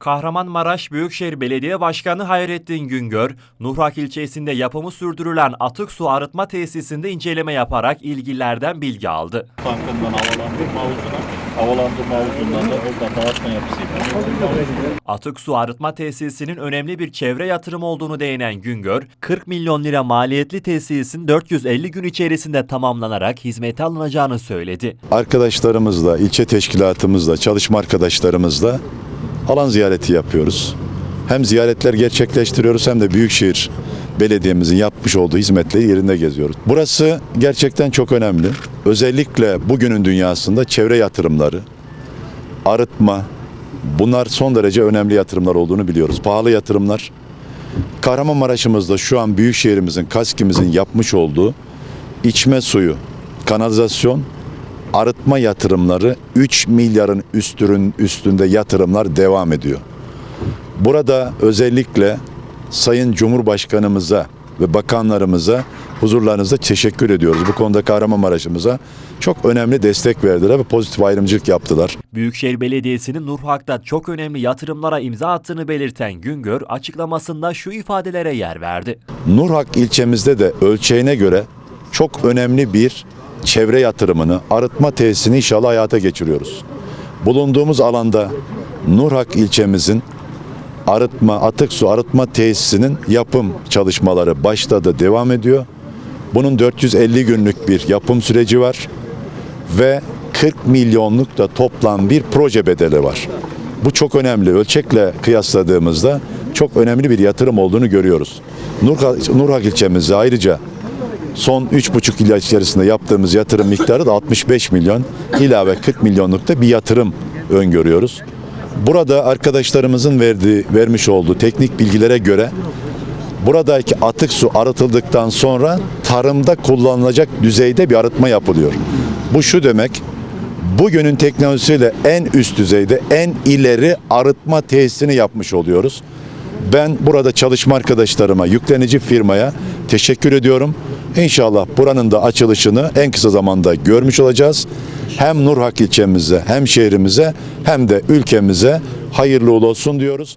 Kahramanmaraş Büyükşehir Belediye Başkanı Hayrettin Güngör, Nurhak ilçesinde yapımı sürdürülen atık su arıtma tesisinde inceleme yaparak ilgililerden bilgi aldı. tankından havalandırma havuzuna, havalandırma havuzundan da oradan dağıtma yapısıyla. Atık su arıtma tesisinin önemli bir çevre yatırım olduğunu değinen Güngör, 40 milyon lira maliyetli tesisin 450 gün içerisinde tamamlanarak hizmete alınacağını söyledi. arkadaşlarımızla, ilçe teşkilatımızla, çalışma arkadaşlarımızla alan ziyareti yapıyoruz. Hem ziyaretler gerçekleştiriyoruz hem de Büyükşehir Belediye'mizin yapmış olduğu hizmetleri yerinde geziyoruz. Burası gerçekten çok önemli. Özellikle bugünün dünyasında çevre yatırımları, arıtma, bunlar son derece önemli yatırımlar olduğunu biliyoruz. Pahalı yatırımlar. Kahramanmaraş'ımızda şu an Büyükşehirimizin, KASKİ'mizin yapmış olduğu içme suyu, kanalizasyon, arıtma yatırımları 3 milyarın üstünün üstünde yatırımlar devam ediyor. Burada özellikle Sayın Cumhurbaşkanımıza ve bakanlarımıza huzurlarınızda teşekkür ediyoruz. Bu konuda Kahramanmaraş'ımıza çok önemli destek verdiler ve pozitif ayrımcılık yaptılar. Büyükşehir Belediyesi'nin Nurhak'ta çok önemli yatırımlara imza attığını belirten Güngör, açıklamasında şu ifadelere yer verdi. Nurhak ilçemizde de ölçeğine göre çok önemli bir çevre yatırımını, arıtma tesisini inşallah hayata geçiriyoruz. Bulunduğumuz alanda Nurhak ilçemizin arıtma, atık su arıtma tesisinin yapım çalışmaları başladı, devam ediyor. Bunun 450 günlük bir yapım süreci var ve 40 milyonluk da toplam bir proje bedeli var. Bu çok önemli. Ölçekle kıyasladığımızda çok önemli bir yatırım olduğunu görüyoruz. Nurhak, Nurhak ilçemizde ayrıca son 3,5 yıl içerisinde yaptığımız yatırım miktarı da 65 milyon ilave 40 milyonluk da bir yatırım öngörüyoruz. Burada arkadaşlarımızın verdiği, vermiş olduğu teknik bilgilere göre buradaki atık su arıtıldıktan sonra tarımda kullanılacak düzeyde bir arıtma yapılıyor. Bu şu demek, bugünün teknolojisiyle en üst düzeyde, en ileri arıtma tesisini yapmış oluyoruz. Ben burada çalışma arkadaşlarıma, yüklenici firmaya teşekkür ediyorum. İnşallah buranın da açılışını en kısa zamanda görmüş olacağız. Hem Nurhak ilçemize, hem şehrimize, hem de ülkemize hayırlı olsun diyoruz.